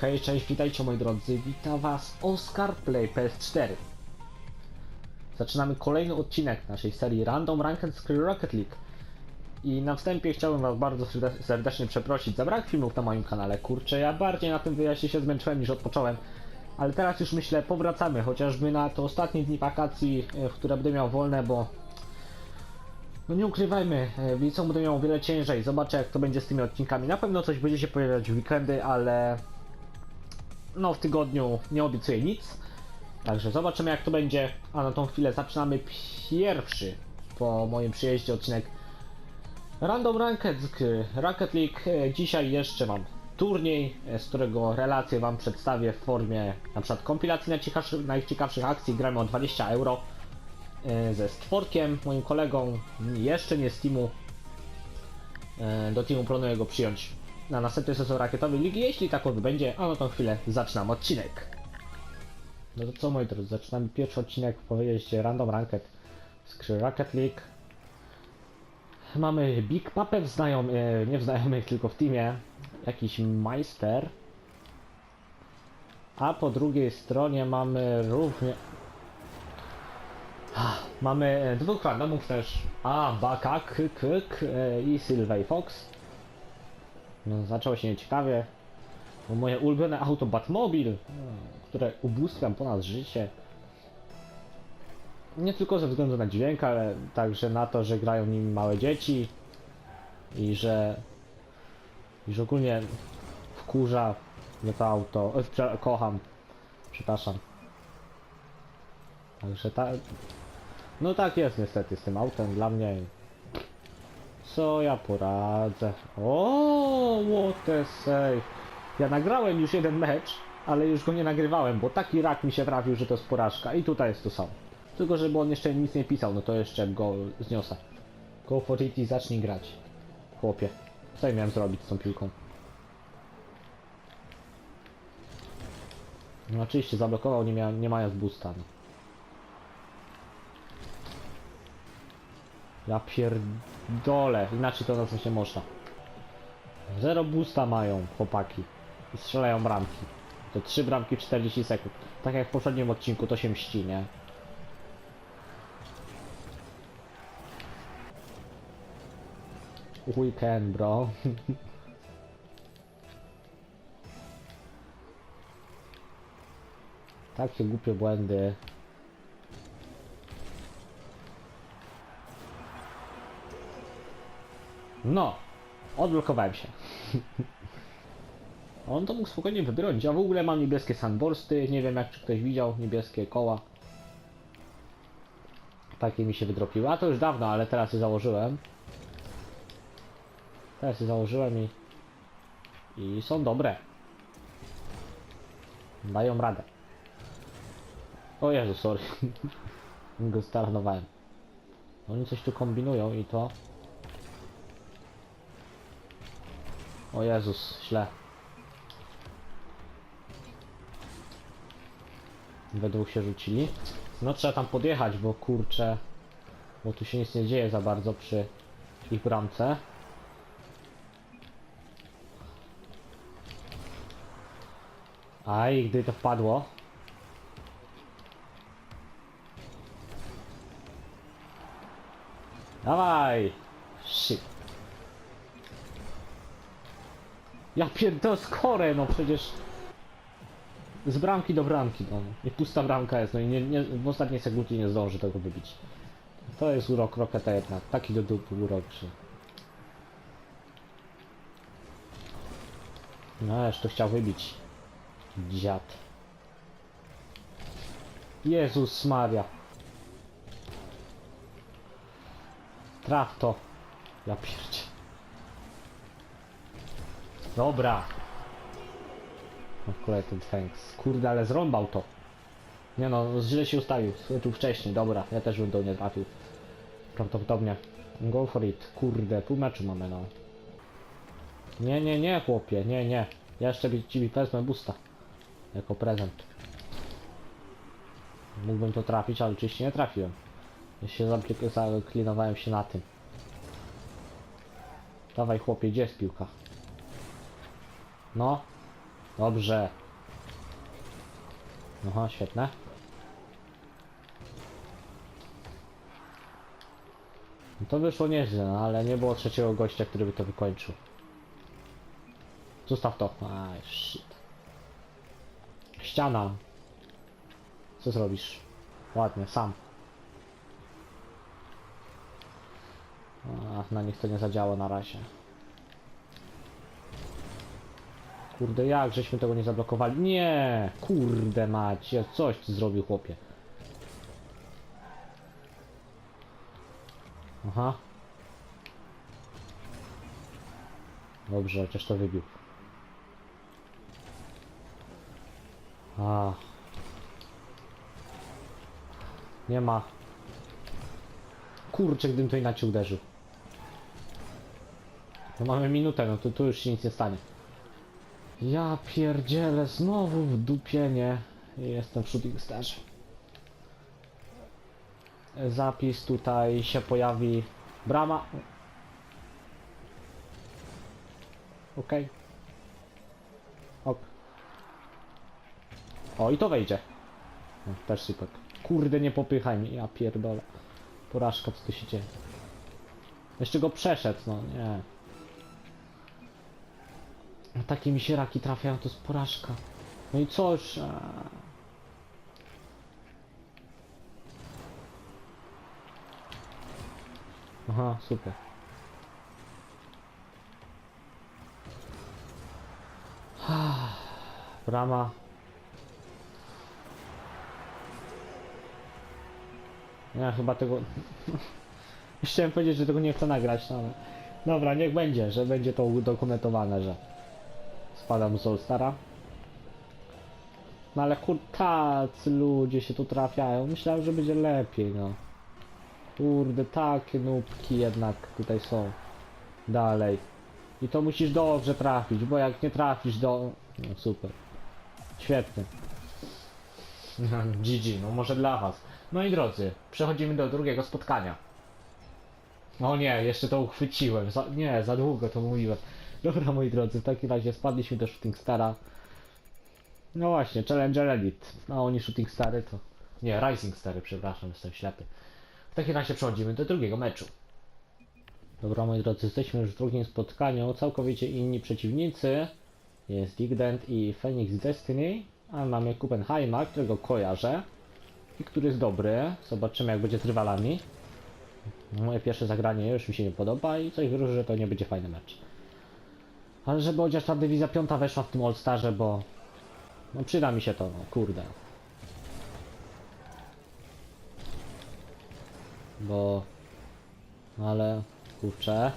Hej, cześć, witajcie moi drodzy, witam was Oscar Play PS4 Zaczynamy kolejny odcinek naszej serii Random Ranked Screen Rocket League. I na wstępie chciałbym was bardzo serde- serdecznie przeprosić za brak filmów na moim kanale. Kurczę, ja bardziej na tym wyjaśnię się zmęczyłem niż odpocząłem. Ale teraz już myślę, powracamy chociażby na te ostatnie dni wakacji, e, w które będę miał wolne, bo no nie ukrywajmy, e, widzą będą miał o wiele ciężej. Zobaczę jak to będzie z tymi odcinkami. Na pewno coś będzie się pojawiać w weekendy, ale no w tygodniu nie obiecuję nic. Także zobaczymy jak to będzie. A na tą chwilę zaczynamy pierwszy po moim przyjeździe odcinek Random Ranked Rocket League. E, Dzisiaj jeszcze mam turniej, e, z którego relację wam przedstawię w formie na przykład kompilacji najciekawszych, najciekawszych akcji. Gramy o 20 euro e, ze Stworkiem, moim kolegą, jeszcze nie z teamu. Do teamu planuję go przyjąć na następny sezon rakietowej ligi, jeśli tak odbędzie, a na tą chwilę zaczynam odcinek. No to co moi drodzy, zaczynamy pierwszy odcinek po wyjeździe Random Ranked z Rocket League. Mamy Big Papę w znajomych, nie w znajomych, tylko w teamie, jakiś Meister. A po drugiej stronie mamy równie... Mamy e, dwóch randomów też. A, Baka, K, K, K e, i Sylwey Fox. No, zaczęło się nieciekawie. Bo moje ulubione auto Batmobil, e, które ubóstwiam ponad życie. Nie tylko ze względu na dźwięk, ale także na to, że grają nim małe dzieci. I że... I ogólnie wkurza mnie to auto. E, kocham. Przepraszam. Także tak. No tak jest niestety z tym autem dla mnie. Co ja poradzę? O, what a save. Ja nagrałem już jeden mecz, ale już go nie nagrywałem, bo taki rak mi się trafił, że to jest porażka. I tutaj jest to samo. Tylko żeby on jeszcze nic nie pisał, no to jeszcze go zniosę. Go for it i zacznij grać. Chłopie. Co ja miałem zrobić z tą piłką? No oczywiście zablokował, nie, mia nie mając boosta. No. Ja pierdolę, inaczej to nazwać nie można. Zero boosta mają chłopaki i strzelają bramki. To trzy bramki w 40 sekund. Tak jak w poprzednim odcinku to się mści, nie? Weekend, bro. Takie głupie błędy. No, odblokowałem się. On to mógł spokojnie wybronić, a w ogóle mam niebieskie sunbursty, nie wiem jak czy ktoś widział, niebieskie koła. Takie mi się wydropiły, a to już dawno, ale teraz je założyłem. Teraz je założyłem i... I są dobre. Dają radę. O Jezu, sorry. Go staranowałem. Oni coś tu kombinują i to... O Jezus, źle. Według się rzucili. No trzeba tam podjechać, bo kurczę... Bo tu się nic nie dzieje za bardzo przy ich bramce. Aj, gdy to wpadło. Dawaj! Shit. Ja pierdolę skorę, no przecież... Z bramki do bramki, no. I pusta bramka jest, no i nie, nie, w ostatniej sekundzie nie zdąży tego wybić. To jest urok Roketa jednak. Taki do dupy urok, że... No, to chciał wybić. Dziad. Jezus Maria. Traf to. Ja pierdzie. Dobra. No kolejny thanks. Kurde, ale zrąbał to. Nie no, źle się ustawił. Tu wcześniej, dobra. Ja też bym to nie trafił. Prawdopodobnie. Go for it. Kurde, pół meczu mamy no. Nie, nie, nie, chłopie, nie, nie. Ja jeszcze ci wezmę busta. Jako prezent. Mógłbym to trafić, ale oczywiście nie trafiłem. Ja się zaklinowałem się na tym. Dawaj chłopie, gdzie jest piłka? No. Dobrze. Aha, świetne. No to wyszło nieźle, no, ale nie było trzeciego gościa, który by to wykończył. Zostaw to. Aj, shit. Ściana. Co zrobisz? Ładnie, sam. Ach, na nich to nie zadziało na razie. Kurde, jak żeśmy tego nie zablokowali? Nie! Kurde macie, coś ty zrobił chłopie. Aha. Dobrze, chociaż to wybił. A. Nie ma. Kurczę, gdybym to inaczej uderzył. No mamy minutę, no to tu już się nic nie stanie. Ja pierdzielę, znowu w dupie, nie? Jestem w shooting starze. Zapis tutaj się pojawi. Brama. Okej. Ok. O, i to wejdzie. No, też sypek. Kurde, nie popychaj mnie, ja pierdolę. Porażka, co tu się dzieje? Jeszcze go przeszedł, no nie. No, Takie mi się raki trafiają, to jest porażka. No i coś. A... Aha, super. Brama. Ja chyba tego... Chciałem powiedzieć, że tego nie chcę nagrać, no ale... Dobra, niech będzie, że będzie to udokumentowane, że... Spadam z All-Stara. No ale tacy ludzie się tu trafiają. Myślałem, że będzie lepiej, no. Kurde, takie nubki jednak tutaj są. Dalej. I to musisz dobrze trafić, bo jak nie trafisz do... No super. Świetnie. GG, no może dla was. No i drodzy, przechodzimy do drugiego spotkania. O nie, jeszcze to uchwyciłem. Za, nie, za długo to mówiłem. Dobra, moi drodzy, w takim razie spadliśmy do Shooting Stara. No właśnie, Challenger Elite. No oni Shooting Stary to... Nie, Rising Stary, przepraszam, jestem ślepy. W takim razie przechodzimy do drugiego meczu. Dobra, moi drodzy, jesteśmy już w drugim spotkaniu. Całkowicie inni przeciwnicy. Jest Digdent i Phoenix Destiny. A mamy Kuppenheima, którego kojarzę. I który jest dobry. Zobaczymy jak będzie z rywalami. Moje pierwsze zagranie już mi się nie podoba i coś wróży, że to nie będzie fajny mecz. Ale żeby chociaż ta dywizja piąta weszła w tym All-Starze, bo... No przyda mi się to, no kurde. Bo... no Ale... Kurczę.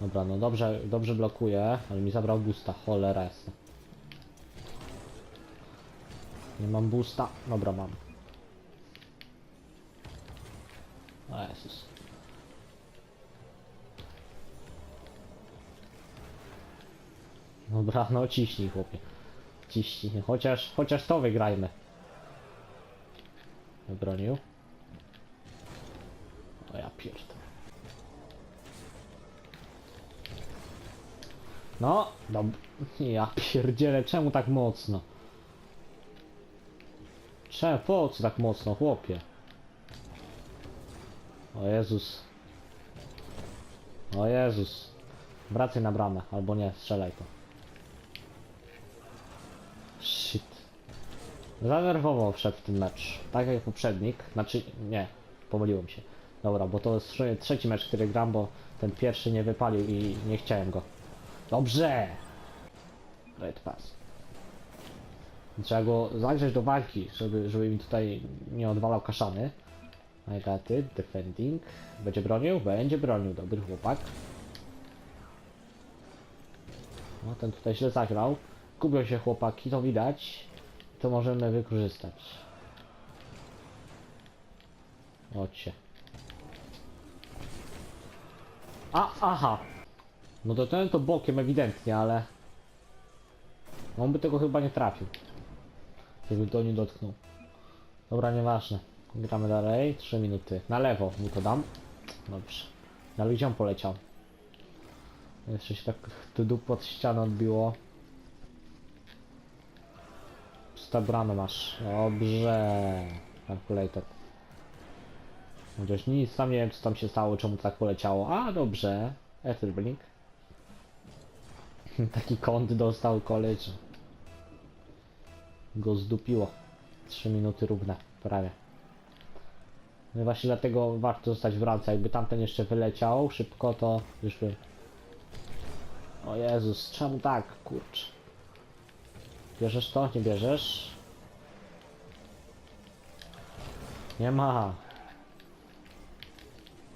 Dobra, no dobrze, dobrze blokuje, ale mi zabrał boosta, cholera jasna. Nie mam boosta. Dobra, mam. O Jezus. Dobra, no ciśnij chłopie. Ciśnij, chociaż, chociaż to wygrajmy. Wybronił. O ja pierdolę. No, dob... Ja pierdzielę, czemu tak mocno? Czemu, po co tak mocno, chłopie? O Jezus. O Jezus. Wracaj na bramę, albo nie, strzelaj to. Shit. Zanerwowo wszedł w ten mecz. Tak jak poprzednik. Znaczy, nie. Pomyliłem się. Dobra, bo to jest trze- trzeci mecz, który gram, bo ten pierwszy nie wypalił i nie chciałem go. Dobrze! Red pass. Trzeba go zagrzeć do walki, żeby, żeby mi tutaj nie odwalał kaszany. I got it. Defending. Będzie bronił? Będzie bronił. Dobry chłopak. No, ten tutaj źle zagrał. Gubią się chłopaki, to widać. To możemy wykorzystać. Chodźcie. A, aha! No to ten to bokiem ewidentnie, ale... On by tego chyba nie trafił. Gdyby to nie dotknął. Dobra, nieważne. Gramy dalej. 3 minuty. Na lewo mu to dam. Dobrze. Na gdzie on poleciał? Jeszcze się tak tu pod ścianę odbiło. Pusta brama masz. Dobrze. Calculator. Chociaż nic, sam nie wiem co tam się stało, czemu tak poleciało. A, dobrze. Etherblink. Taki kąt dostał koleś. Go zdupiło. 3 minuty równe, prawie. No właśnie dlatego warto zostać w bramce. Jakby tamten jeszcze wyleciał szybko, to już by... O Jezus, czemu tak, kurcz. Bierzesz to? Nie bierzesz? Nie ma.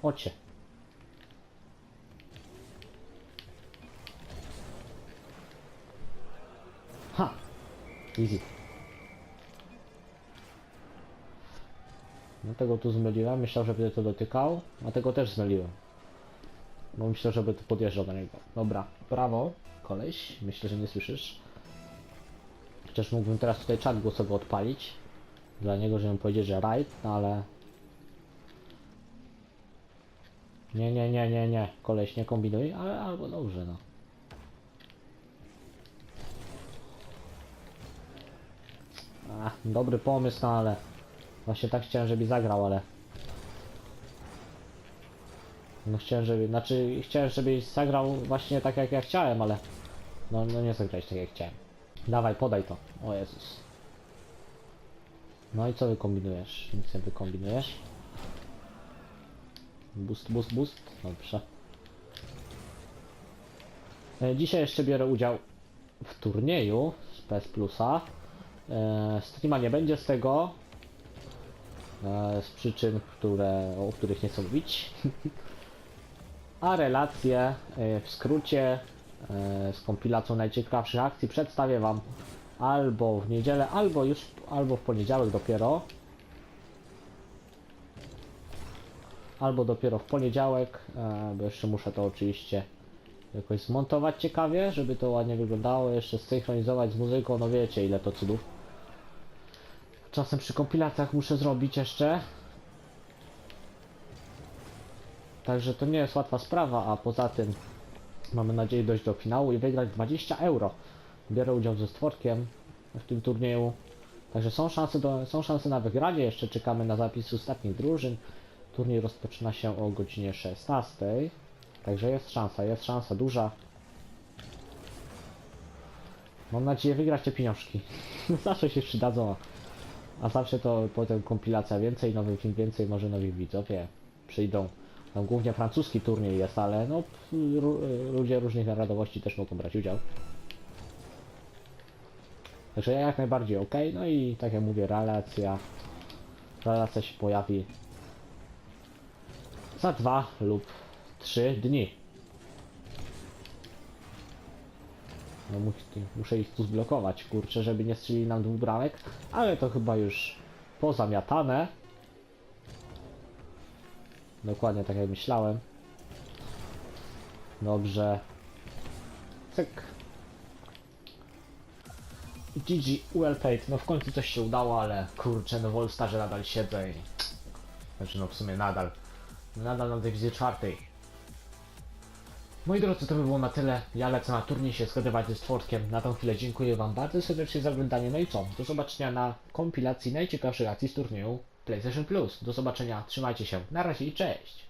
Ocie. Ha! Easy. No tego tu zmyliłem, myślał, że będę to dotykał, a tego też zmyliłem. Bo myślał, żeby to podjeżdżał do niego. Dobra, brawo, koleś, myślę, że nie słyszysz. Chociaż mógłbym teraz tutaj czat głosowy odpalić. Dla niego, żebym powiedział, że right, no ale... Nie, nie, nie, nie, nie, koleś, nie kombinuj, ale albo dobrze, no. Ach, dobry pomysł, no ale... Właśnie tak chciałem, żeby zagrał, ale... No chciałem, żeby... Znaczy, chciałem, żebyś zagrał właśnie tak, jak ja chciałem, ale... No, no nie zagrałeś tak, jak chciałem. Dawaj, podaj to. O Jezus. No i co wykombinujesz? Nic nie wykombinujesz. Boost, boost, boost. Dobrze. E, Dzisiaj jeszcze biorę udział w turnieju z PS Plusa. E, Streama nie będzie z tego. e, Z przyczyn, które, o których nie chcę mówić. A relacje w skrócie z kompilacją najciekawszych akcji przedstawię Wam albo w niedzielę, albo już, albo w poniedziałek dopiero. Albo dopiero w poniedziałek, e, bo jeszcze muszę to oczywiście jakoś zmontować ciekawie, żeby to ładnie wyglądało, jeszcze zsynchronizować z muzyką, no wiecie ile to cudów. Czasem przy kompilacjach muszę zrobić jeszcze. Także to nie jest łatwa sprawa, a poza tym mamy nadzieję dojść do finału i wygrać 20 euro. Biorę udział ze stworkiem w tym turnieju. Także są szanse, do, są szanse na wygranie. Jeszcze czekamy na zapis ostatnich drużyn. Turniej rozpoczyna się o godzinie 16. Także jest szansa, jest szansa duża. Mam nadzieję wygrać te pieniążki. zawsze się przydadzą. A zawsze to potem kompilacja więcej nowych film, więcej może nowych widzowie przyjdą. Tam głównie francuski turniej jest, ale no ludzie różnych narodowości też mogą brać udział. Także jak najbardziej ok. No i tak jak mówię, relacja. Relacja się pojawi za dwa lub trzy dni. No mus, muszę ich tu zblokować, kurczę, żeby nie strzelili nam dwóch bramek, ale to chyba już pozamiatane. Dokładnie tak jak myślałem. Dobrze. Cyk. GG, well paid. No w końcu coś się udało, ale kurczę, no w All-Starze nadal siedzę i... Znaczy no w sumie nadal. Nadal na dywizji czwartej. Moi drodzy, to by było na tyle. Ja lecę na turniej się zgadywać ze stworkiem. Na tą chwilę dziękuję Wam bardzo serdecznie za oglądanie. No i co? Do zobaczenia na kompilacji najciekawszych akcji z turnieju PlayStation Plus. Do zobaczenia, trzymajcie się. Na razie i cześć!